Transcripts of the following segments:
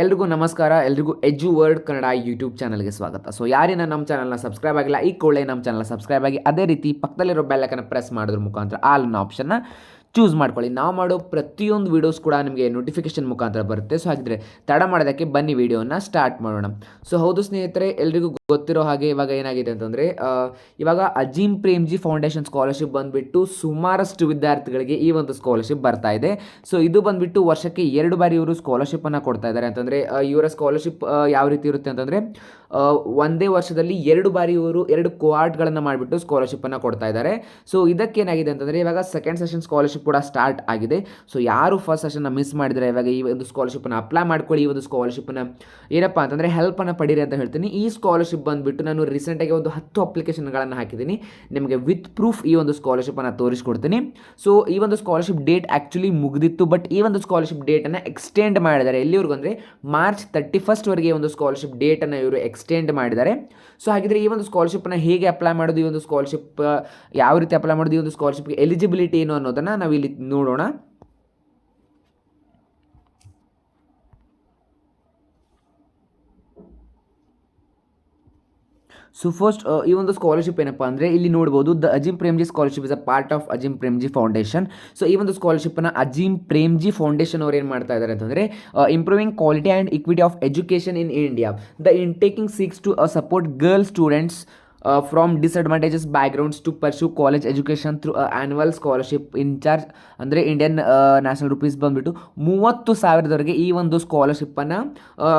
ಎಲ್ರಿಗೂ ನಮಸ್ಕಾರ, ಎಲ್ರಿಗೂ ಎಜು ವರ್ಡ್ ಕನ್ನಡ ಯೂಟ್ಯೂಬ್ ಚಾನಲ್ಗೆ ಸ್ವಾಗತ. ಸೊ ಯಾರಿನ ನಮ್ಮ ಚಾನಲ್ನ ಸಬ್ಸ್ಕ್ರೈಬ್ ಆಗಿಲ್ಲ, ಈ ಕೂಡಲೇ ನಮ್ಮ ಚಾನಲ್ನ ಸಬ್ಸ್ಕ್ರೈಬ್ ಆಗಿ ಅದೇ ರೀತಿ ಪಕ್ಕದಲ್ಲಿರೋ ಬೆಲ್ಲಕನ್ನು ಪ್ರೆಸ್ ಮಾಡೋದ್ರ ಮುಖಾಂತರ ಆಲ್ ಆಪ್ಷನ್ನ ಚೂಸ್ ಮಾಡ್ಕೊಳ್ಳಿ. ನಾವು ಮಾಡೋ ಪ್ರತಿಯೊಂದು ವೀಡಿಯೋಸ್ ಕೂಡ ನಿಮಗೆ ನೋಟಿಫಿಕೇಶನ್ ಮುಖಾಂತರ ಬರುತ್ತೆ. ಸೊ ಹಾಗಿದ್ರೆ ತಡ ಮಾಡೋದಕ್ಕೆ ಬನ್ನಿ ವಿಡಿಯೋನ ಸ್ಟಾರ್ಟ್ ಮಾಡೋಣ. ಸೊ ಹೌದು ಸ್ನೇಹಿತರೆ, ಎಲ್ರಿಗೂ ಗೊತ್ತಿರೋ ಹಾಗೆ ಇವಾಗ ಏನಾಗಿದೆ ಅಂತಂದರೆ ಇವಾಗ ಅಜೀಮ್ ಪ್ರೇಮ್ಜಿ ಫೌಂಡೇಶನ್ ಸ್ಕಾಲರ್ಶಿಪ್ ಬಂದುಬಿಟ್ಟು ಸುಮಾರಷ್ಟು ವಿದ್ಯಾರ್ಥಿಗಳಿಗೆ ಈ ಒಂದು ಸ್ಕಾಲರ್ಶಿಪ್ ಬರ್ತಾ ಇದೆ. ಸೊ ಇದು ಬಂದುಬಿಟ್ಟು ವರ್ಷಕ್ಕೆ ಎರಡು ಬಾರಿ ಇವರು ಸ್ಕಾಲರ್ಶಿಪ್ಪನ್ನು ಕೊಡ್ತಾ ಇದ್ದಾರೆ. ಅಂತಂದರೆ ಇವರ ಸ್ಕಾಲರ್ಶಿಪ್ ಯಾವ ರೀತಿ ಇರುತ್ತೆ ಅಂತಂದರೆ ಒಂದೇ ವರ್ಷದಲ್ಲಿ ಎರಡು ಬಾರಿ ಇವರು ಎರಡು ಕ್ವಾರ್ಟ್ಗಳನ್ನು ಮಾಡಿಬಿಟ್ಟು ಸ್ಕಾಲರ್ಶಿಪ್ಪನ್ನು ಕೊಡ್ತಾ ಇದ್ದಾರೆ. ಸೊ ಇದಕ್ಕೇನಾಗಿದೆ ಅಂತಂದರೆ, ಇವಾಗ ಸೆಕೆಂಡ್ ಸೆಷನ್ ಸ್ಕಾಲರ್ಶಿಪ್ ಕೂಡ ಸ್ಟಾರ್ಟ್ ಆಗಿದೆ. ಸೊ ಯಾರು ಫಸ್ಟ್ ಸೆಷನ್ನ ಮಿಸ್ ಮಾಡಿದರೆ ಇವಾಗ ಈ ಒಂದು ಸ್ಕಾಲರ್ಶಿಪ್ನ ಅಪ್ಲೈ ಮಾಡ್ಕೊಳ್ಳಿ, ಈ ಒಂದು ಸ್ಕಾಲರ್ಶಿಪ್ನ ಏನಪ್ಪ ಅಂತಂದರೆ ಹೆಲ್ಪನ್ನು ಪಡೀರಿ ಅಂತ ಹೇಳ್ತೀನಿ. ಈ ಸ್ಕಾಲರ್ಶಿಪ್ ಬಂದುಬಿಟ್ಟು ನಾನು ರೀಸೆಂಟಾಗಿ ಒಂದು ಹತ್ತು ಅಪ್ಲಿಕೇಶನ್ಗಳನ್ನು ಹಾಕಿದ್ದೀನಿ. ನಿಮಗೆ ವಿತ್ ಪ್ರೂಫ್ ಈ ಒಂದು ಸ್ಕಾಲರ್ಶಿಪ್ಪನ್ನು ತೋರಿಸ್ಕೊಡ್ತೀನಿ. ಸೊ ಈ ಒಂದು ಸ್ಕಾಲರ್ಶಿಪ್ ಡೇಟ್ ಆ್ಯಕ್ಚುಲಿ ಮುಗಿದಿತ್ತು ಬಟ್ ಈ ಒಂದು ಸ್ಕಾಲರ್ಶಿಪ್ ಡೇಟನ್ನು ಎಕ್ಸ್ಟೆಂಡ್ ಮಾಡಿದ್ದಾರೆ. ಎಲ್ಲಿವರೆಗೂ ಅಂದರೆ ಮಾರ್ಚ್ ತರ್ಟಿ ಫಸ್ಟ್ವರೆಗೆ ಒಂದು ಸ್ಕಾಲರ್ಶಿಪ್ ಡೇಟನ್ನು ಇವರು ಎಕ್ಸ್ಟೆಂಡ್ ಮಾಡಿದ್ದಾರೆ. ಸೊ ಹಾಗಿದ್ರೆ ಈ ಒಂದು ಸ್ಕಾಲರ್ಶಿಪ್ನ ಹೇಗೆ ಅಪ್ಲೈ ಮಾಡೋದು, ಈ ಒಂದು ಸ್ಕಾಲರ್ಶಿಪ್ ಯಾವ ರೀತಿ ಅಪ್ಲೈ ಮಾಡೋದು, ಈ ಒಂದು ಸ್ಕಾಲರ್ಶಿಪ್ಗೆ ಎಲಿಜಿಬಿಲಿಟಿ ಏನು ಅನ್ನೋದನ್ನು ಇಲ್ಲಿ ನೋಡೋಣ. ಸೊ ಫಸ್ಟ್ ಈ ಒಂದು ಸ್ಕಾಲರ್ಶಿಪ್ ಏನಪ್ಪ ಅಂದರೆ ಇಲ್ಲಿ ನೋಡ್ಬೋದು the Azim Premji scholarship is a part of Azim Premji foundation so ಈ ಒಂದು ಸ್ಕಾಲರ್ಶಿಪ್ನ ಅಜಿಮ್ ಪ್ರೇಮ್ಜಿ ಫೌಂಡೇಶನ್ ಅವ್ರು ಏನು ಮಾಡ್ತಾ ಇದ್ದಾರೆ ಅಂತಂದರೆ improving quality and equity of education in India the intaking six to support girl students from disadvantages backgrounds to pursue college education through annual scholarship in charge ಅಂದರೆ Indian national rupees ಬಂದುಬಿಟ್ಟು ಮೂವತ್ತು ಸಾವಿರದವರೆಗೆ ಈ ಒಂದು ಸ್ಕಾಲರ್ಶಿಪ್ಪನ್ನು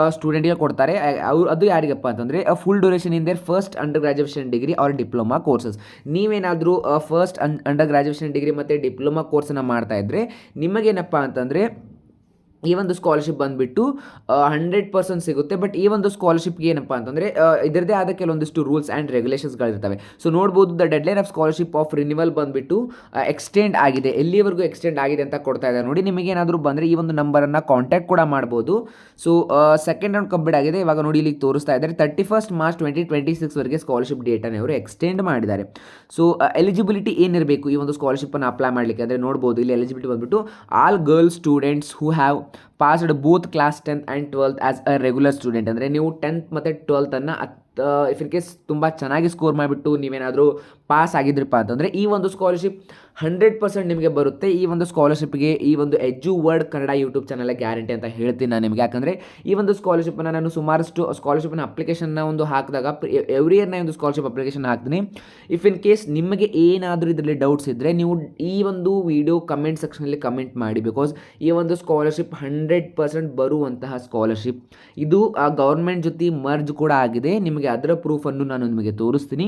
ಸ್ಟೂಡೆಂಟ್ಗೆ ಕೊಡ್ತಾರೆ. ಅವ್ರು, ಅದು ಯಾರಿಗಪ್ಪ ಅಂತಂದರೆ full duration in their first under graduation degree or diploma courses ನೀವೇನಾದರೂ first and under graduation degree ಮತ್ತು ಡಿಪ್ಲೊಮಾ ಕೋರ್ಸನ್ನು ಮಾಡ್ತಾ ಇದ್ದರೆ ನಿಮಗೇನಪ್ಪ ಅಂತಂದರೆ ಈ ಒಂದು ಸ್ಕಾಲರ್ಶಿಪ್ ಬಂದುಬಿಟ್ಟು ಹಂಡ್ರೆಡ್ ಪರ್ಸೆಂಟ್ ಸಿಗುತ್ತೆ. ಬಟ್ ಈ ಒಂದು ಸ್ಕಾಲರ್ಶಿಪ್ಗೆ ಏನಪ್ಪ ಅಂತಂದರೆ ಇದರದೇ ಆದ ಕೆಲವೊಂದಿಷ್ಟು ರೂಲ್ಸ್ ಆ್ಯಂಡ್ ರೆಗ್ಯುಲೇಷನ್ಸ್ಗಳಿರ್ತವೆ ಸೊ ನೋಡ್ಬೋದು the deadline of scholarship of renewal ಬಂದುಬಿಟ್ಟು ಎಕ್ಸ್ಟೆಂಡ್ ಆಗಿದೆ. ಎಲ್ಲಿವರೆಗೂ ಎಕ್ಸ್ಟೆಂಡ್ ಆಗಿದೆ ಅಂತ ಕೊಡ್ತಾ ಇದ್ದಾರೆ. ನೋಡಿ, ನಿಮಗೆ ಏನಾದರೂ ಬಂದರೆ ಈ ಒಂದು ನಂಬರನ್ನು ಕಾಂಟ್ಯಾಕ್ಟ್ ಕೂಡ ಮಾಡ್ಬೋದು. ಸೊ ಸೆಕೆಂಡ್ ರೌಂಡ್ ಕಂಪ್ಲೀಟ್ ಆಗಿದೆ. ಇವಾಗ ನೋಡಿ ಇಲ್ಲಿ ತೋರಿಸ್ತಾ ಇದ್ದಾರೆ. Thirty first March twenty twenty ಸಿಕ್ಸ್ವರೆಗೆ scholarship ಡೇಟನ್ನು ಇವರು ಎಕ್ಸ್ಟೆಂಡ್ ಮಾಡಿದ್ದಾರೆ. ಸೊ ಎಲಿಜಿಬಿಲಿಟಿ ಏನಿರಬೇಕು ಈ ಒಂದು ಸ್ಕಾಲರ್ಶಿಪ್ಪನ್ನು ಅಪ್ಲೈ ಮಾಡಲಿಕ್ಕೆ? ಅಂದರೆ ನೋಡ್ಬೋದು, ಇಲ್ಲಿ ಎಲಿಜಿಬಿಲಿಟಿ ಬಂದುಬಿಟ್ಟು all girls students who have passed both class tenth and twelfth as a regular student ಅಂದರೆ ನೀವು ಟೆಂತ್ ಮತ್ತು ಟ್ವೆಲ್ತನ್ನು ಇಫ್ ಇನ್ ಕೇಸ್ ತುಂಬ ಚೆನ್ನಾಗಿ ಸ್ಕೋರ್ ಮಾಡಿಬಿಟ್ಟು ನೀವೇನಾದರೂ ಪಾಸ್ ಆಗಿದ್ರಪ್ಪ ಅಂತಂದರೆ ಈ ಒಂದು ಸ್ಕಾಲರ್ಶಿಪ್ ಹಂಡ್ರೆಡ್ ಪರ್ಸೆಂಟ್ ನಿಮಗೆ ಬರುತ್ತೆ. ಈ ಒಂದು ಸ್ಕಾಲರ್ಶಿಪ್ಗೆ ಈ ಒಂದು Edu Word Kannada YouTube channel guarantee ಅಂತ ಹೇಳ್ತೀನಿ ನಾನು ನಿಮಗೆ. ಯಾಕಂದರೆ ಈ ಒಂದು ಸ್ಕಾಲರ್ಶಿಪ್ನ ನಾನು ಸುಮಾರಷ್ಟು ಸ್ಕಾಲರ್ಶಿಪ್ನ ಅಪ್ಲಿಕೇಶನ್ನ ಒಂದು ಹಾಕಿದಾಗ ಎವ್ರಿ ಇಯರ್ನ ಒಂದು ಸ್ಕಾಲರ್ಶಿಪ್ ಅಪ್ಲಿಕೇಶನ್ ಹಾಕ್ತೀನಿ. ಇಫ್ ಇನ್ ಕೇಸ್ ನಿಮಗೆ ಏನಾದರೂ ಇದರಲ್ಲಿ ಡೌಟ್ಸ್ ಇದ್ದರೆ ನೀವು ಈ ಒಂದು ವಿಡಿಯೋ ಕಮೆಂಟ್ ಸೆಕ್ಷನಲ್ಲಿ ಕಮೆಂಟ್ ಮಾಡಿ ಬಿಕಾಸ್ ಈ ಒಂದು ಸ್ಕಾಲರ್ಶಿಪ್ ಹಂಡ್ರೆಡ್ ಪರ್ಸೆಂಟ್ ಬರುವಂತಹ ಸ್ಕಾಲರ್ಶಿಪ್ ಇದು ಆ ಗೌರ್ಮೆಂಟ್ ಜೊತೆ ಮರ್ಜ್ ಕೂಡ ಆಗಿದೆ. ನಿಮಗೆ ಅದರ ಪ್ರೂಫನ್ನು ನಾನು ನಿಮಗೆ ತೋರಿಸ್ತೀನಿ.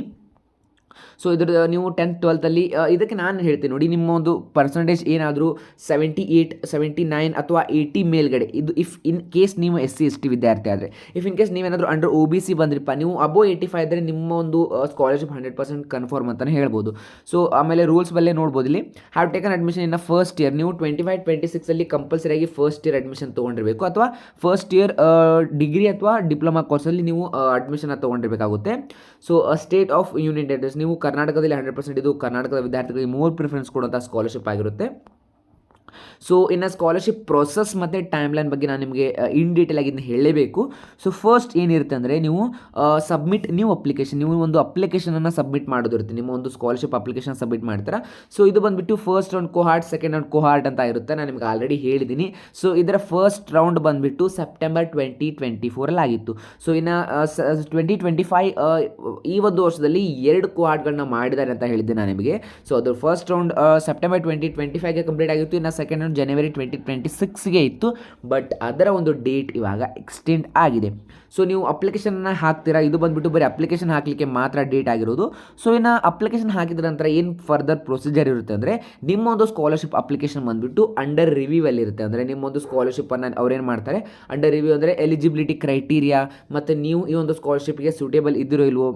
ಸೊ ಇದ್ರ ನೀವು ಟೆಂತ್ ಟ್ವೆಲ್ತಲ್ಲಿ ಇದಕ್ಕೆ ನಾನು ಹೇಳ್ತೀನಿ ನೋಡಿ ನಿಮ್ಮ ಒಂದು ಪರ್ಸಂಟೇಜ್ ಏನಾದರೂ ಸೆವೆಂಟಿ ಏಯ್ಟ್ ಸೆವೆಂಟಿ ನೈನ್ ಅಥವಾ ಏಯ್ಟಿ ಮೇಲ್ಗಡೆ, ಇದು ಇಫ್ ಇನ್ ಕೇಸ್ ನೀವು ಎಸ್ ಸಿ ಎಸ್ ಟಿ ವಿದ್ಯಾರ್ಥಿ ಆದರೆ. ಇಫ್ ಇನ್ ಕೇಸ್ ನೀವೇನಾದರೂ ಅಂಡರ್ ಒ ಬಿ ಸಿ ಬಂದ್ರಿಪ್ಪ, ನೀವು ಅಬೋ ಏಯ್ಟಿ ಫೈವ್ ಇದ್ದರೆ ನಿಮ್ಮ ಒಂದು ಸ್ಕಾಲರ್ಶಿಪ್ ಹಂಡ್ರೆಡ್ ಪರ್ಸೆಂಟ್ ಕನ್ಫರ್ಮ್ ಅಂತಲೇ ಹೇಳ್ಬೋದು. ಸೊ ಆಮೇಲೆ ರೂಲ್ಸ್ ಬಲ್ಲೇ ನೋಡ್ಬೋದು ಇಲ್ಲಿ. Have taken admission in first year ನೀವು ಟ್ವೆಂಟಿ ಫೈವ್ ಟ್ವೆಂಟಿ ಸಿಕ್ಸಲ್ಲಿ ಕಂಪಲ್ಸರಿಯಾಗಿ ಫಸ್ಟ್ ಇಯರ್ ಅಡ್ಮಿಷನ್ ತೊಗೊಂಡಿರಬೇಕು ಅಥವಾ ಫಸ್ಟ್ ಇಯರ್ ಡಿಗ್ರಿ ಅಥವಾ ಡಿಪ್ಲೊಮಾ ಕೋರ್ಸಲ್ಲಿ ನೀವು admission ತೊಗೊಂಡಿರಬೇಕಾಗುತ್ತೆ. So state of union territories ನೀವು ಕರ್ನಾಟಕದಲ್ಲಿ ಹಂಡ್ರೆಡ್ ಪರ್ಸೆಂಟ್ ಇದು ಕರ್ನಾಟಕದ ವಿದ್ಯಾರ್ಥಿಗಳಿಗೆ ಮೋರ್ ಪ್ರಿಫರೆನ್ಸ್ ಕೊಡುವಂಥ ಸ್ಕಾಲರ್ಶಿಪ್ ಆಗಿರುತ್ತೆ. ಸೊ ಇನ್ನು ಸ್ಕಾಲರ್ಶಿಪ್ ಪ್ರೊಸೆಸ್ ಮತ್ತು ಟೈಮ್ ಲೈನ್ ಬಗ್ಗೆ ನಾನು ನಿಮಗೆ ಇನ್ ಡೀಟೇಲ್ ಆಗಿ ಹೇಳಲೇಬೇಕು. ಸೊ ಫಸ್ಟ್ ಏನಿರುತ್ತೆ ಅಂದರೆ ನೀವು ಸಬ್ಮಿಟ್ ನ್ಯೂ ಅಪ್ಲಿಕೇಶನ್ ನೀವು ಒಂದು ಅಪ್ಲಿಕೇಶನನ್ನು ಸಬ್ಮಿಟ್ ಮಾಡೋದಿರುತ್ತೆ. ನಿಮ್ಮ ಒಂದು ಸ್ಕಾಲರ್ಶಿಪ್ ಅಪ್ಲಿಕೇಶನ್ ಸಬ್ಮಿಟ್ ಮಾಡ್ತಾರೆ? ಸೊ ಇದು ಬಂದುಬಿಟ್ಟು first round cohort second round cohort ಅಂತ ಇರುತ್ತೆ. ನಾನು ನಿಮ್ಗೆ ಆಲ್ರೆಡಿ ಹೇಳಿದ್ದೀನಿ ಸೊ ಇದರ ಫಸ್ಟ್ ರೌಂಡ್ ಬಂದುಬಿಟ್ಟು ಸೆಪ್ಟೆಂಬರ್ ಟ್ವೆಂಟಿ ಟ್ವೆಂಟಿ ಫೋರಲ್ಲಿ ಆಗಿತ್ತು. ಸೊ ಇನ್ನು ಟ್ವೆಂಟಿ ಟ್ವೆಂಟಿ ಫೈವ್ ಈ ಒಂದು ವರ್ಷದಲ್ಲಿ ಎರಡು ಕೋಹಾರ್ಟ್ಗಳನ್ನ ಮಾಡಿದ್ದಾರೆ ಅಂತ ಹೇಳಿದ್ದೆ ನಾನು ನಿಮಗೆ. ಸೊ ಅದು first round September twenty twenty ಫೈವ್ಗೆ complete ಆಗಿತ್ತು. ಇನ್ನು ಸೆಕೆಂಡ್ ಜನವರಿ ಟ್ವೆಂಟಿ ಟ್ವೆಂಟಿ ಸಿಕ್ಸ್ಗೆ ಇತ್ತು ಬಟ್ ಅದರ ಒಂದು ಡೇಟ್ ಇವಾಗ ಎಕ್ಸ್ಟೆಂಡ್ ಆಗಿದೆ. ಸೊ ನೀವು ಅಪ್ಲಿಕೇಶನ್ನ ಹಾಕ್ತೀರಾ? ಇದು ಬಂದುಬಿಟ್ಟು ಬರೀ ಅಪ್ಲಿಕೇಶನ್ ಹಾಕಲಿಕ್ಕೆ ಮಾತ್ರ ಡೇಟ್ ಆಗಿರೋದು. ಸೊ ಇನ್ನು ಅಪ್ಲಿಕೇಶನ್ ಹಾಕಿದ ನಂತರ ಏನು ಫರ್ದರ್ ಪ್ರೊಸೀಜರ್ ಇರುತ್ತೆ ಅಂದರೆ ನಿಮ್ಮ ಒಂದು ಸ್ಕಾಲರ್ಶಿಪ್ ಅಪ್ಲಿಕೇಶನ್ ಬಂದುಬಿಟ್ಟು ಅಂಡರ್ ರಿವ್ಯೂವಲ್ಲಿ ಇರುತ್ತೆ. ಅಂದರೆ ನಿಮ್ಮ ಒಂದು ಸ್ಕಾಲರ್ಶಿಪ್ಪನ್ನು ಅವ್ರೇನು ಮಾಡ್ತಾರೆ? ಅಂಡರ್ ರಿವ್ಯೂ ಅಂದರೆ ಎಲಿಜಿಬಿಲಿಟಿ ಕ್ರೈಟೀರಿಯಾ ಮತ್ತು ನೀವು ಈ ಒಂದು ಸ್ಕಾಲರ್ಶಿಪ್ಗೆ ಸೂಟೇಬಲ್ ಇದ್ದಿರೋ ಇಲ್ವೋ?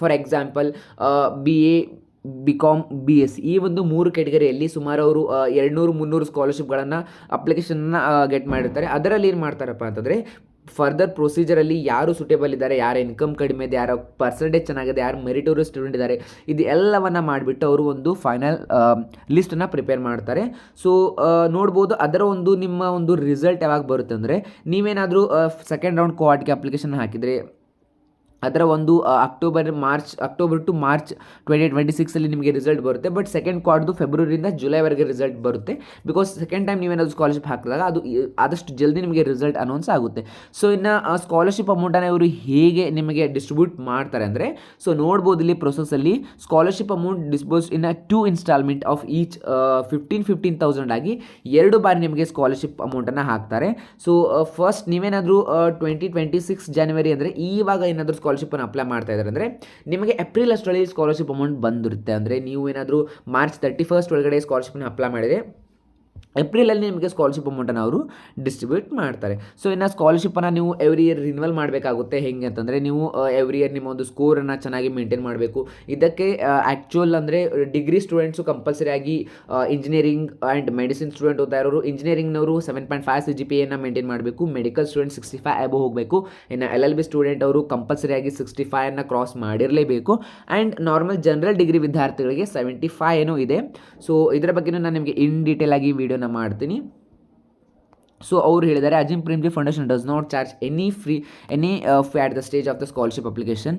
For example B A B com B S ಈ ಒಂದು ಮೂರು ಕೆಟಗರಿಯಲ್ಲಿ ಸುಮಾರು ಅವರು ಎರಡುನೂರು, ಮುನ್ನೂರು ಸ್ಕಾಲರ್ಶಿಪ್ಗಳನ್ನು ಅಪ್ಲಿಕೇಶನ್ನ ಗೆಟ್ ಮಾಡಿರ್ತಾರೆ. ಅದರಲ್ಲಿ ಏನು ಮಾಡ್ತಾರಪ್ಪ ಅಂತಂದರೆ ಫರ್ದರ್ ಪ್ರೊಸೀಜರಲ್ಲಿ ಯಾರು ಸುಟೇಬಲ್ ಇದ್ದಾರೆ, ಯಾರ ಇನ್ಕಮ್ ಕಡಿಮೆ ಇದೆ, ಯಾರ ಪರ್ಸೆಂಟೇಜ್ ಚೆನ್ನಾಗಿದೆ, ಯಾರು ಮೆರಿಟೋರಿಯಸ್ ಸ್ಟೂಡೆಂಟ್ ಇದ್ದಾರೆ ಇದು ಎಲ್ಲವನ್ನು ಮಾಡಿಬಿಟ್ಟು ಅವರು ಒಂದು ಫೈನಲ್ ಲಿಸ್ಟನ್ನು ಪ್ರಿಪೇರ್ ಮಾಡ್ತಾರೆ. ಸೊ ನೋಡ್ಬೋದು, ಅದರ ಒಂದು ನಿಮ್ಮ ಒಂದು ರಿಸಲ್ಟ್ ಯಾವಾಗ ಬರುತ್ತೆ ಅಂದರೆ, ನೀವೇನಾದರೂ ಸೆಕೆಂಡ್ ರೌಂಡ್ ಕೋಆರ್ಟ್ಗೆ ಅಪ್ಲಿಕೇಶನ್ ಹಾಕಿದರೆ ಅದರ ಒಂದು October March October to March twenty twenty ಸಿಕ್ಸಲ್ಲಿ ನಿಮಗೆ ರಿಸಲ್ಟ್ ಬರುತ್ತೆ. ಬಟ್ ಸೆಕೆಂಡ್ ಕ್ವಾರ್ಡ್ದು ಫೆಬ್ರವರಿಯಿಂದ ಜುಲೈವರೆಗೆ ರಿಸಲ್ಟ್ ಬರುತ್ತೆ. ಬಿಕಾಸ್ ಸೆಕೆಂಡ್ ಟೈಮ್ ನೀವೇನಾದ್ರು ಸ್ಕಾಲರ್ಶಿಪ್ ಹಾಕಿದಾಗ ಅದು ಆದಷ್ಟು ಜಲ್ದಿ ನಿಮಗೆ ರಿಸಲ್ಟ್ ಅನೌನ್ಸ್ ಆಗುತ್ತೆ. ಸೊ ಇನ್ನು ಸ್ಕಾಲರ್ಶಿಪ್ ಅಮೌಂಟನ್ನು ಇವರು ಹೇಗೆ ನಿಮಗೆ ಡಿಸ್ಟ್ರಿಬ್ಯೂಟ್ ಮಾಡ್ತಾರೆ ಅಂದರೆ ಸೊ ನೋಡ್ಬೋದು ಇಲ್ಲಿ ಪ್ರೊಸೆಸಲ್ಲಿ scholarship amount disburse in two instalment of each fifteen fifteen thousand ಆಗಿ ಎರಡು ಬಾರಿ ನಿಮಗೆ ಸ್ಕಾಲರ್ಶಿಪ್ ಅಮೌಂಟನ್ನು ಹಾಕ್ತಾರೆ. ಸೊ ಫಸ್ಟ್ ನೀವೇನಾದರೂ ಟ್ವೆಂಟಿ ಟ್ವೆಂಟಿ ಸಿಕ್ಸ್ ಜನವರಿ ಅಂದರೆ ಈವಾಗ ಏನಾದರೂ ಸ್ಕಾಲರ್ಶಿಪ್ಪನ್ನು ಅಪ್ಲೈ ಮಾಡ್ತಾ ಇದ್ದಾರೆ ಅಂದರೆ ನಿಮಗೆ ಏಪ್ರಿಲ್ ಅಷ್ಟರಲ್ಲಿ ಸ್ಕಾಲರ್ಶಿಪ್ ಅಮೌಂಟ್ ಬಂದಿರುತ್ತೆ. ಅಂದರೆ ನೀವು ಏನಾದರೂ ಮಾರ್ಚ್ ತರ್ಟಿ ಫಸ್ಟ್ ಒಳಗಡೆ ಸ್ಕಾಲರ್ಶಿಪ್ನ ಅಪ್ಲೈ ಮಾಡಿದರೆ ಏಪ್ರಿಲಲ್ಲಿ ನಿಮಗೆ ಸ್ಕಾಲರ್ಶಿಪ್ ಅಮೌಂಟನ್ನು ಅವರು ಡಿಸ್ಟ್ರಿಬ್ಯೂಟ್ ಮಾಡ್ತಾರೆ. ಸೊ, ಇನ್ನು ಸ್ಕಾಲರ್ಶಿಪ್ಪನ್ನು ನೀವು ಎವ್ರಿ ಇಯರ್ ರಿನ್ಯೂವಲ್ ಮಾಡಬೇಕಾಗುತ್ತೆ. ಹೆಂಗೆ ಅಂತಂದರೆ, ನೀವು ಎವ್ರಿ ಇಯರ್ ನಿಮ್ಮ ಒಂದು ಸ್ಕೋರನ್ನು ಚೆನ್ನಾಗಿ ಮೇಂಟೈನ್ ಮಾಡಬೇಕು. ಇದಕ್ಕೆ ಆ್ಯಕ್ಚುಯಲ್ ಅಂದರೆ ಡಿಗ್ರಿ ಸ್ಟೂಡೆಂಟ್ಸು ಕಂಪಲ್ಸರಿಯಾಗಿ ಇಂಜಿನಿಯರಿಂಗ್ ಆ್ಯಂಡ್ ಮೆಡಿಸಿನ್ ಸ್ಟೂಡೆಂಟ್ ಓದ್ತಾ ಇರೋರು, ಇಂಜಿನಿಯರಿಂಗ್ನವರು seven point five C G P ಎನ್ನು ಮೇಂಟೈನ್ ಮಾಡಬೇಕು. Medical student sixty five above ಹೋಗಬೇಕು. ಇನ್ನು ಎಲ್ ಎಲ್ ಬಿ ಸ್ಟೂಡೆಂಟ್ ಅವರು ಕಂಪಲ್ಸರಿಯಾಗಿ ಸಿಕ್ಸ್ಟಿ ಫೈವನ್ನು ಕ್ರಾಸ್ ಮಾಡಿರಲೇಬೇಕು. ಆ್ಯಂಡ್ ನಾರ್ಮಲ್ ಜನರಲ್ ಡಿಗ್ರಿ ವಿದ್ಯಾರ್ಥಿಗಳಿಗೆ ಸೆವೆಂಟಿ ಫೈವ್ ಏನೋ ಇದೆ. ಸೊ, ಇದರ ಬಗ್ಗೆ ನಾನು ನಿಮಗೆ ಇನ್ ಡೀಟೇಲ್ ಆಗಿ ವಿಡಿಯೋನ ಮಾಡ್ತೀನಿ. ಸೊ ಅವ್ರು ಹೇಳಿದ್ದಾರೆ Azim Premji foundation does not charge any free any free at the stage of the scholarship application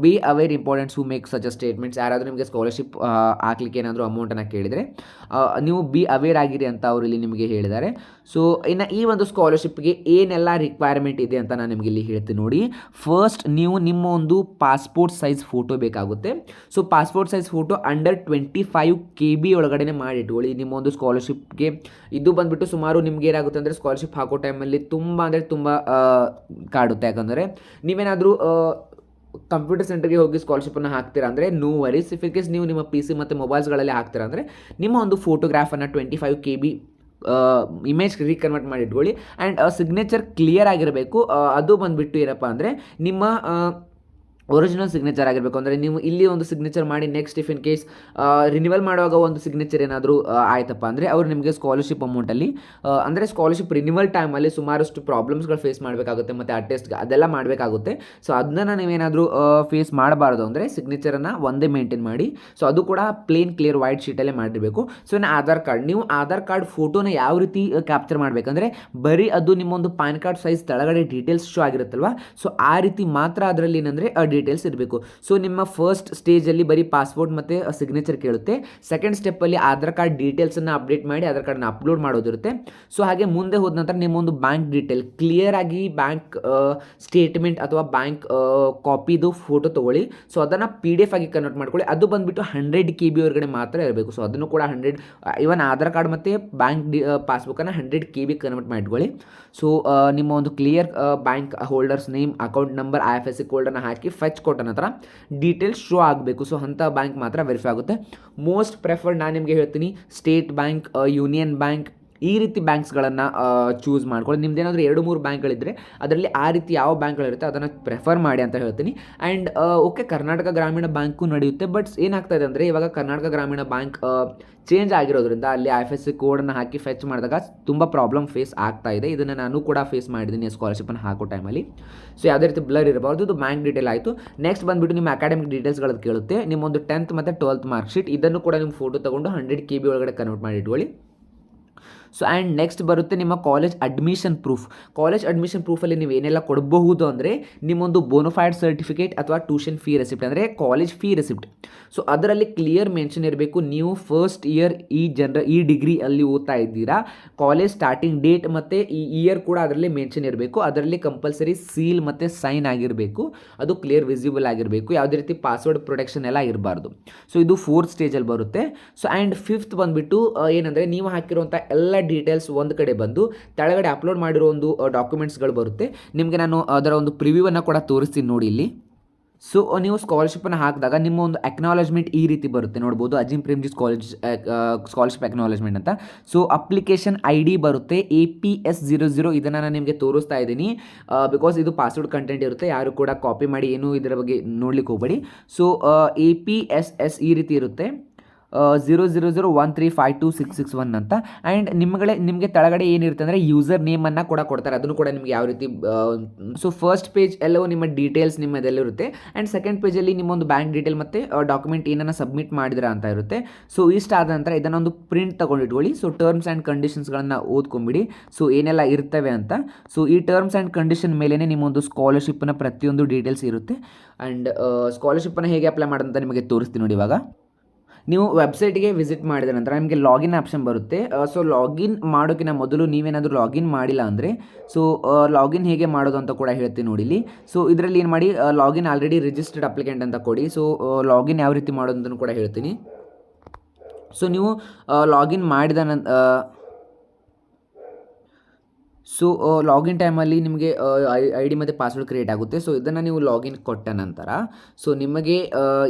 be aware importants who make such statements ಯಾರಾದರೂ ನಿಮಗೆ ಸ್ಕಾಲರ್ಶಿಪ್ ಹಾಕ್ಲಿಕ್ಕೆ ಏನಾದರೂ ಅಮೌಂಟನ್ನು ಕೇಳಿದರೆ ಆ, ನೀವು ಬಿ ಅವೇರ್ ಆಗಿರಿ ಅಂತ ಅವರು ಇಲ್ಲಿ ನಿಮಗೆ ಹೇಳಿದ್ದಾರೆ ಸೊ ಇನ್ನು ಈ ಒಂದು ಸ್ಕಾಲರ್ಶಿಪ್ಗೆ ಏನೆಲ್ಲ ರಿಕ್ವೈರ್ಮೆಂಟ್ ಇದೆ ಅಂತ ನಾನು ನಿಮಗೆ ಇಲ್ಲಿ ಹೇಳ್ತೀನಿ ನೋಡಿ. ಫಸ್ಟ್ ನೀವು ನಿಮ್ಮ ಒಂದು ಪಾಸ್ಪೋರ್ಟ್ ಸೈಜ್ ಫೋಟೋ ಬೇಕಾಗುತ್ತೆ. So passport size photo under twenty five K B ಒಳಗಡೆ ಮಾಡಿಟ್ಕೊಳ್ಳಿ ನಿಮ್ಮ ಒಂದು ಸ್ಕಾಲರ್ಶಿಪ್ಗೆ ಇದು ಬಂದುಬಿಟ್ಟು ಸುಮಾರು ನಿಮಗೆ ಏನಾಗುತ್ತೆ ಅಂದರೆ ಸ್ಕಾಲರ್ಶಿಪ್ ಹಾಕೋ ಟೈಮಲ್ಲಿ ತುಂಬ ಅಂದರೆ ತುಂಬ ಕಾಡುತ್ತೆ. ಯಾಕಂದರೆ ನೀವೇನಾದರೂ ಕಂಪ್ಯೂಟರ್ ಸೆಂಟರ್ಗೆ ಹೋಗಿ ಸ್ಕಾಲರ್ಶಿಪ್ಪನ್ನು ಹಾಕ್ತೀರಾ ಅಂದರೆ ನೋ ವರೀಸ್ ಇಫ್ ಕೇಸ್ ನೀವು ನಿಮ್ಮ ಪಿ ಸಿ ಮತ್ತು ಮೊಬೈಲ್ಸ್ಗಳಲ್ಲಿ ಹಾಕ್ತೀರಾ ಅಂದರೆ ನಿಮ್ಮ ಒಂದು ಫೋಟೋಗ್ರಾಫನ್ನು twenty five K B image reconvert ಮಾಡಿ ಇಟ್ಕೊಳ್ಳಿ. ಆ್ಯಂಡ್ ಸಿಗ್ನೇಚರ್ ಕ್ಲಿಯರ್ ಆಗಿರಬೇಕು. ಅದು ಬಂದುಬಿಟ್ಟು ಏನಪ್ಪ ಅಂದರೆ ನಿಮ್ಮ ಒರಿಜಿನಲ್ ಸಿಗ್ನೇಚರ್ ಆಗಿರಬೇಕು. ಅಂದರೆ ನೀವು ಇಲ್ಲಿ ಒಂದು ಸಿಗ್ನೇಚರ್ ಮಾಡಿ next if in case renewal ಮಾಡುವಾಗ ಒಂದು ಸಿಗ್ನೇಚರ್ ಏನಾದರೂ ಆಯ್ತಪ್ಪ. ಅಂದರೆ ಅವರು ನಿಮಗೆ ಸ್ಕಾಲರ್ಶಿಪ್ ಅಮೌಂಟಲ್ಲಿ ಅಂದರೆ ಸ್ಕಾಲರ್ಶಿಪ್ ರಿನಿವಲ್ ಟೈಮಲ್ಲಿ ಸುಮಾರಷ್ಟು ಪ್ರಾಬ್ಲಮ್ಸ್ಗಳು ಫೇಸ್ ಮಾಡಬೇಕಾಗುತ್ತೆ ಮತ್ತು ಆ ಟೆಸ್ಟ್ ಅದೆಲ್ಲ ಮಾಡಬೇಕಾಗುತ್ತೆ. ಸೊ ಅದನ್ನ ನೀವೇನಾದರೂ ಫೇಸ್ ಮಾಡಬಾರ್ದು ಅಂದರೆ ಸಿಗ್ನೇಚರನ್ನು ಒಂದೇ ಮೇಂಟೈನ್ ಮಾಡಿ. ಸೊ ಅದು ಕೂಡ ಪ್ಲೇನ್ ಕ್ಲಿಯರ್ ವೈಟ್ ಶೀಟಲ್ಲೇ ಮಾಡಿರಬೇಕು. ಸೊ ಇನ್ನು ಆಧಾರ್ ಕಾರ್ಡ್ ನೀವು ಆಧಾರ್ ಕಾರ್ಡ್ ಫೋಟೋನ ಯಾವ ರೀತಿ ಕ್ಯಾಪ್ಚರ್ ಮಾಡಬೇಕಂದ್ರೆ ಬರೀ ಅದು ನಿಮ್ಮೊಂದು ಪ್ಯಾನ್ ಕಾರ್ಡ್ ಸೈಜ್ ಕೆಳಗಡೆ ಡೀಟೇಲ್ಸ್ ಶೋ ಆಗಿರುತ್ತಲ್ವ? ಸೊ ಆ ರೀತಿ ಮಾತ್ರ ಅದರಲ್ಲಿ ಏನಂದರೆ ಡೀಟೇಲ್ಸ್ ಇರಬೇಕು. ಸೊ ನಿಮ್ಮ ಫಸ್ಟ್ ಸ್ಟೇಜಲ್ಲಿ ಬರೀ ಪಾಸ್ಪೋರ್ಟ್ ಮತ್ತು ಸಿಗ್ನೇಚರ್ ಕೇಳುತ್ತೆ. ಸೆಕೆಂಡ್ ಸ್ಟೆಪ್ಪಲ್ಲಿ ಆಧಾರ್ ಕಾರ್ಡ್ ಡೀಟೇಲ್ಸನ್ನು ಅಪ್ಡೇಟ್ ಮಾಡಿ, ಆಧಾರ್ ಕಾರ್ಡ್ನ ಅಪ್ಲೋಡ್ ಮಾಡೋದಿರುತ್ತೆ. ಸೊ ಹಾಗೆ ಮುಂದೆ ಹೋದ ನಂತರ ನಿಮ್ಮ ಒಂದು ಬ್ಯಾಂಕ್ ಡೀಟೇಲ್ ಕ್ಲಿಯರ್ ಆಗಿ ಬ್ಯಾಂಕ್ ಸ್ಟೇಟ್ಮೆಂಟ್ ಅಥವಾ ಬ್ಯಾಂಕ್ ಕಾಪಿದು ಫೋಟೋ ತೊಗೊಳ್ಳಿ. ಸೊ ಅದನ್ನು ಪಿ ಡಿ ಎಫ್ ಆಗಿ ಕನ್ವರ್ಟ್ ಮಾಡ್ಕೊಳ್ಳಿ. ಅದು ಬಂದುಬಿಟ್ಟು ಹಂಡ್ರೆಡ್ ಕೆ ಬಿ ಹೊರಗಡೆ ಮಾತ್ರ ಇರಬೇಕು. ಸೊ ಅದನ್ನು ಕೂಡ ಹಂಡ್ರೆಡ್ ಇವನ್ ಆಧಾರ್ ಕಾರ್ಡ್ ಮತ್ತು ಬ್ಯಾಂಕ್ ಡಿ ಪಾಸ್ಬುಕ್ಕನ್ನು ಹಂಡ್ರೆಡ್ ಕೆ ಬಿ ಕನ್ವರ್ಟ್ ಮಾಡಿಕೊಳ್ಳಿ ಸೊ ನಿಮ್ಮ ಒಂದು clear bank holders name account number I F S C ಕೋಲ್ಡನ್ನು ಹಾಕಿ ಫೆಚ್ ಕೊಟ್ಟ ಹತ್ರ ಡೀಟೇಲ್ಸ್ ಶೋ ಆಗಬೇಕು. ಸೊ ಅಂಥ ಬ್ಯಾಂಕ್ ಮಾತ್ರ ವೆರಿಫೈ ಆಗುತ್ತೆ. ಮೋಸ್ಟ್ ಪ್ರೆಫರ್ಡ್ ನಾನು ನಿಮಗೆ ಹೇಳ್ತೀನಿ ಸ್ಟೇಟ್ ಬ್ಯಾಂಕ್ ಯೂನಿಯನ್ ಬ್ಯಾಂಕ್ ಈ ರೀತಿ ಬ್ಯಾಂಕ್ಸ್ಗಳನ್ನು ಚೂಸ್ ಮಾಡ್ಕೊಳ್ಳಿ. ನಿಮ್ದೇನಾದರೂ ಎರಡು ಮೂರು ಬ್ಯಾಂಕ್ಗಳಿದ್ದರೆ ಅದರಲ್ಲಿ ಆ ರೀತಿ ಯಾವ ಬ್ಯಾಂಕ್ಗಳಿರುತ್ತೆ ಅದನ್ನು ಪ್ರೆಫರ್ ಮಾಡಿ ಅಂತ ಹೇಳ್ತೀನಿ. ಆ್ಯಂಡ್ ಓಕೆ ಕರ್ನಾಟಕ ಗ್ರಾಮೀಣ ಬ್ಯಾಂಕು ನಡೆಯುತ್ತೆ ಬಟ್ ಏನಾಗ್ತಾ ಇದೆ ಅಂದರೆ ಇವಾಗ ಕರ್ನಾಟಕ ಗ್ರಾಮೀಣ ಬ್ಯಾಂಕ್ ಚೇಂಜ್ ಆಗಿರೋದ್ರಿಂದ ಅಲ್ಲಿ ಐ ಎಫ್ ಎಸ್ ಸಿ ಕೋಡನ್ನು ಹಾಕಿ ಫೆಚ್ ಮಾಡಿದಾಗ ತುಂಬ ಪ್ರಾಬ್ಲಮ್ ಫೇಸ್ ಆಗ್ತಾ ಇದೆ. ಇದನ್ನು ನಾನು ಕೂಡ ಫೇಸ್ ಮಾಡಿದ್ದೀನಿ ಸ್ಕಾಲರ್ಶಿಪ್ಪನ್ನು ಹಾಕೋ ಟೈಮಲ್ಲಿ ಸೊ ಯಾವುದೇ ರೀತಿ ಬ್ಲರ್ ಇರಬಾರ್ದು, ಇದು ಬ್ಯಾಂಕ್ ಡೀಟೇಲ್ ಆಯಿತು. ನೆಕ್ಸ್ಟ್ ಬಂದುಬಿಟ್ಟು ನಿಮ್ಮ ಅಕಾಡೆಮಿಕ್ ಡೀಟೇಲ್ಸ್ಗಳದ್ದು ಕೇಳುತ್ತೆ. ನಿಮ್ಮೊಂದು ಟೆಂತ್ ಮತ್ತು ಟ್ವೆಲ್ತ್ ಮಾರ್ಕ್ ಶೀಟ್ ಇದನ್ನು ಕೂಡ ನಿಮ್ಮ ಫೋಟೋ ತೊಗೊಂಡು ಹಂಡ್ರೆಡ್ ಕೆ ಬಿ ಒಳಗಡೆ ಕನ್ವರ್ಟ್ ಮಾಡಿ ಇಟ್ಕೊಳ್ಳಿ. ಸೊ ಆ್ಯಂಡ್ ನೆಕ್ಸ್ಟ್ ಬರುತ್ತೆ ನಿಮ್ಮ college admission proof college admission ಪ್ರೂಫಲ್ಲಿ ನೀವು ಏನೆಲ್ಲ ಕೊಡಬಹುದು ಅಂದರೆ ನಿಮ್ಮೊಂದು ಬೋನೋಫೈಡ್ ಸರ್ಟಿಫಿಕೇಟ್ ಅಥವಾ ಟ್ಯೂಷನ್ ಫೀ ರೆಸಿಪ್ಟ್ ಅಂದರೆ ಕಾಲೇಜ್ ಫೀ ರೆಸಿಪ್ಟ್ ಸೊ ಅದರಲ್ಲಿ ಕ್ಲಿಯರ್ ಮೆನ್ಷನ್ ಇರಬೇಕು. ನೀವು ಫಸ್ಟ್ ಇಯರ್ ಈ ಜನರ, ಈ ಡಿಗ್ರಿ ಅಲ್ಲಿ ಓದ್ತಾ ಇದ್ದೀರಾ. ಕಾಲೇಜ್ ಸ್ಟಾರ್ಟಿಂಗ್ ಡೇಟ್ ಮತ್ತು ಈ ಇಯರ್ ಕೂಡ ಅದರಲ್ಲಿ ಮೆನ್ಷನ್ ಇರಬೇಕು. ಅದರಲ್ಲಿ ಕಂಪಲ್ಸರಿ ಸೀಲ್ ಮತ್ತು ಸೈನ್ ಆಗಿರಬೇಕು. ಅದು ಕ್ಲಿಯರ್ ವಿಸಿಬಲ್ ಆಗಿರಬೇಕು. ಯಾವುದೇ ರೀತಿ ಪಾಸ್ವರ್ಡ್ ಪ್ರೊಟೆಕ್ಷನ್ ಎಲ್ಲ ಇರಬಾರ್ದು. ಸೊ ಇದು ಫೋರ್ತ್ ಸ್ಟೇಜಲ್ಲಿ ಬರುತ್ತೆ. ಸೊ ಆ್ಯಂಡ್ ಫಿಫ್ತ್ ಬಂದುಬಿಟ್ಟು ಏನಂದರೆ ನೀವು ಹಾಕಿರುವಂಥ ಎಲ್ಲ ಡೀಟೇಲ್ಸ್ ಒಂದು ಕಡೆ ಬಂದು ಕೆಳಗಡೆ ಅಪ್ಲೋಡ್ ಮಾಡಿರೋ ಒಂದು ಡಾಕ್ಯುಮೆಂಟ್ಸ್ಗಳು ಬರುತ್ತೆ. ನಿಮಗೆ ನಾನು ಅದರ ಒಂದು ಪ್ರಿವ್ಯೂವನ್ನು ಕೂಡ ತೋರಿಸ್ತೀನಿ ನೋಡಿ ಇಲ್ಲಿ. ಸೊ ನೀವು ಸ್ಕಾಲರ್ಶಿಪ್ಪನ್ನು ಹಾಕಿದಾಗ ನಿಮ್ಮ ಒಂದು ಅಕ್ನಾಲಜ್ಮೆಂಟ್ ಈ ರೀತಿ ಬರುತ್ತೆ. ನೋಡ್ಬೋದು Azim Premji college scholarship acknowledgement ಅಂತ. ಸೊ ಅಪ್ಲಿಕೇಶನ್ ಐ ಡಿ ಬರುತ್ತೆ A P S zero zero ಇದನ್ನು ನಾನು ನಿಮಗೆ ತೋರಿಸ್ತಾ ಇದ್ದೀನಿ. ಬಿಕಾಸ್ ಇದು ಪಾಸ್ವರ್ಡ್ ಕಂಟೆಂಟ್ ಇರುತ್ತೆ. ಯಾರು ಕೂಡ ಕಾಪಿ ಮಾಡಿ ಏನು ಇದರ ಬಗ್ಗೆ ನೋಡ್ಲಿಕ್ಕೆ ಹೋಗಬೇಡಿ. So A P S S ಈ ರೀತಿ ಇರುತ್ತೆ. Zero zero zero one three five two six six one ಅಂತ. ಆ್ಯಂಡ್ ನಿಮ್ಗಳೇ, ನಿಮಗೆ ತಳಗಡೆ ಏನಿರುತ್ತೆ ಅಂದರೆ ಯೂಸರ್ ನೇಮನ್ನು ಕೂಡ ಕೊಡ್ತಾರೆ. ಅದನ್ನು ಕೂಡ ನಿಮಗೆ ಯಾವ ರೀತಿ ಸೊ ಫಸ್ಟ್ ಪೇಜ್ ಎಲ್ಲವೂ ನಿಮ್ಮ ಡೀಟೇಲ್ಸ್ ನಿಮ್ಮದೆಲ್ಲ ಇರುತ್ತೆ. ಆ್ಯಂಡ್ ಸೆಕೆಂಡ್ ಪೇಜಲ್ಲಿ ನಿಮ್ಮೊಂದು ಬ್ಯಾಂಕ್ ಡೀಟೇಲ್ ಮತ್ತು ಡಾಕ್ಯುಮೆಂಟ್ ಏನನ್ನ ಸಬ್ಮಿಟ್ ಮಾಡಿದ್ರೆ ಅಂತ ಇರುತ್ತೆ. ಸೊ ಇಷ್ಟ ಆದ ನಂತರ ಇದನ್ನೊಂದು ಪ್ರಿಂಟ್ ತೊಗೊಂಡಿಟ್ಕೊಳ್ಳಿ. ಸೊ ಟರ್ಮ್ಸ್ ಆ್ಯಂಡ್ ಕಂಡೀಷನ್ಸ್ಗಳನ್ನು ಓದ್ಕೊಂಬಿಡಿ. ಸೊ ಏನೆಲ್ಲ ಇರ್ತವೆ ಅಂತ. ಸೊ ಈ ಟರ್ಮ್ಸ್ ಆ್ಯಂಡ್ ಕಂಡೀಷನ್ ಮೇಲೇ ನಿಮ್ಮೊಂದು ಸ್ಕಾಲರ್ಶಿಪ್ನ ಪ್ರತಿಯೊಂದು ಡೀಟೇಲ್ಸ್ ಇರುತ್ತೆ. ಆ್ಯಂಡ್ ಸ್ಕಾಲರ್ಶಿಪ್ಪನ್ನು ಹೇಗೆ ಅಪ್ಲೈ ಮಾಡೋದಂತ ನಿಮಗೆ ತೋರಿಸ್ತೀನಿ ನೋಡಿ ಇವಾಗ. ನೀವು ವೆಬ್ಸೈಟ್ಗೆ ವಿಸಿಟ್ ಮಾಡಿದ ನಂತರ ನಿಮಗೆ ಲಾಗಿನ್ ಆಪ್ಷನ್ ಬರುತ್ತೆ. ಸೊ ಲಾಗಿನ್ ಮಾಡೋಕ್ಕಿಂತ ಮೊದಲು ನೀವೇನಾದರೂ ಲಾಗಿನ್ ಮಾಡಿಲ್ಲ ಅಂದರೆ ಸೊ ಲಾಗಿನ್ ಹೇಗೆ ಮಾಡೋದು ಅಂತ ಕೂಡ ಹೇಳ್ತೀನಿ ನೋಡಿ ಇಲ್ಲಿ ಸೊ ಇದರಲ್ಲಿ ಏನು ಮಾಡಿ ಲಾಗಿನ್ ಆಲ್ರೆಡಿ ರಿಜಿಸ್ಟರ್ಡ್ ಅಪ್ಲಿಕೆಂಟ್ ಅಂತ ಕೊಡಿ. ಸೊ ಲಾಗಿನ್ ಯಾವ ರೀತಿ ಮಾಡೋದು ಕೂಡ ಹೇಳ್ತೀನಿ. ಸೊ ನೀವು ಲಾಗಿನ್ ಮಾಡಿದ ನನ್ ಸೊ ಲಾಗಿನ್ ಟೈಮಲ್ಲಿ ನಿಮಗೆ ಐ ಡಿ ಮತ್ತು ಪಾಸ್ವರ್ಡ್ ಕ್ರಿಯೇಟ್ ಆಗುತ್ತೆ. ಸೊ ಇದನ್ನು ನೀವು ಲಾಗಿನ್ ಕೊಟ್ಟ ನಂತರ ಸೊ ನಿಮಗೆ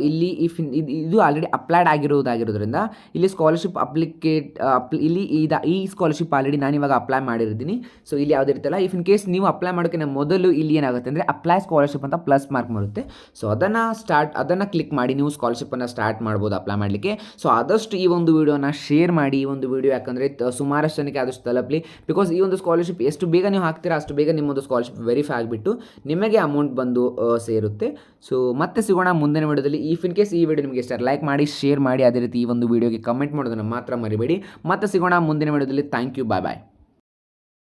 ಇಲ್ಲಿ ಇಫ್ ಇದು ಆಲ್ರೆಡಿ ಅಪ್ಲೈಡ್ ಆಗಿರೋದಾಗಿರೋದ್ರಿಂದ, ಇಲ್ಲಿ ಸ್ಕಾಲರ್ಶಿಪ್ ಅಪ್ಲಿಕೇಟ್ ಅಪ್ ಇಲ್ಲಿ ಇದು ಈ ಸ್ಕಾಲರ್ಶಿಪ್ ಆಲ್ರೆಡಿ ನಾನು ಇವಾಗ ಅಪ್ಲೈ ಮಾಡಿರ್ತೀನಿ. ಸೊ ಇಲ್ಲಿ ಯಾವುದೇ ಇರ್ತಲ್ಲ ಇಫ್ ಇನ್ ಕೇಸ್ ನೀವು ಅಪ್ಲೈ ಮಾಡೋಕ್ಕಿಂತ ಮೊದಲು ಇಲ್ಲಿ ಏನಾಗುತ್ತೆ ಅಂದರೆ ಅಪ್ಲೈ ಸ್ಕಾಲರ್ಶಿಪ್ ಅಂತ ಪ್ಲಸ್ ಮಾರ್ಕ್ ಬರುತ್ತೆ ಸೊ ಅದನ್ನು ಸ್ಟಾರ್ಟ್ ಅದನ್ನು ಕ್ಲಿಕ್ ಮಾಡಿ ನೀವು ಸ್ಕಾಲರ್ಶಿಪ್ಪನ್ನು ಸ್ಟಾರ್ಟ್ ಮಾಡ್ಬೋದು ಅಪ್ಲೈ ಮಾಡಲಿಕ್ಕೆ. ಸೊ ಆದಷ್ಟು ಈ ಒಂದು ವಿಡಿಯೋನ ಶೇರ್ ಮಾಡಿ, ಈ ಒಂದು ವಿಡಿಯೋ ಯಾಕಂದರೆ ಸುಮಾರಷ್ಟು ಜನಕ್ಕೆ ಆದಷ್ಟು ತಲುಪಲಿ. ಬಿಕಾಸ್ ಈ ಒಂದು ಸ್ಕಾಲರ್ಶಿಪ್ ಎಷ್ಟು ಬೇಗ ನೀವು ಹಾಕ್ತೀರಾ ಅಷ್ಟು ಬೇಗ ನಿಮ್ಮೊಂದು ಸ್ಕಾಲರ್ಶಿಪ್ ವೆರಿಫೈ ಆಗಿಬಿಟ್ಟು ನಿಮಗೆ ಅಮೌಂಟ್ ಬಂದು ಸೇರುತ್ತೆ. ಸೊ ಮತ್ತೆ ಸಿಗೋಣ ಮುಂದಿನ ವಿಡಿಯೋದಲ್ಲಿ. ಈ ಇನ್ ಕೇಸ್ ಈ ವಿಡಿಯೋ ನಿಮಗೆ ಇಷ್ಟ ಲೈಕ್ ಮಾಡಿ ಶೇರ್ ಮಾಡಿ. ಅದೇ ರೀತಿ ಈ ಒಂದು ವಿಡಿಯೋಗೆ ಕಮೆಂಟ್ ಮಾಡೋದನ್ನು ಮಾತ್ರ ಮರಿಬೇಡಿ. ಮತ್ತೆ ಸಿಗೋಣ ಮುಂದಿನ ವಿಡಿಯೋದಲ್ಲಿ. Thank you bye bye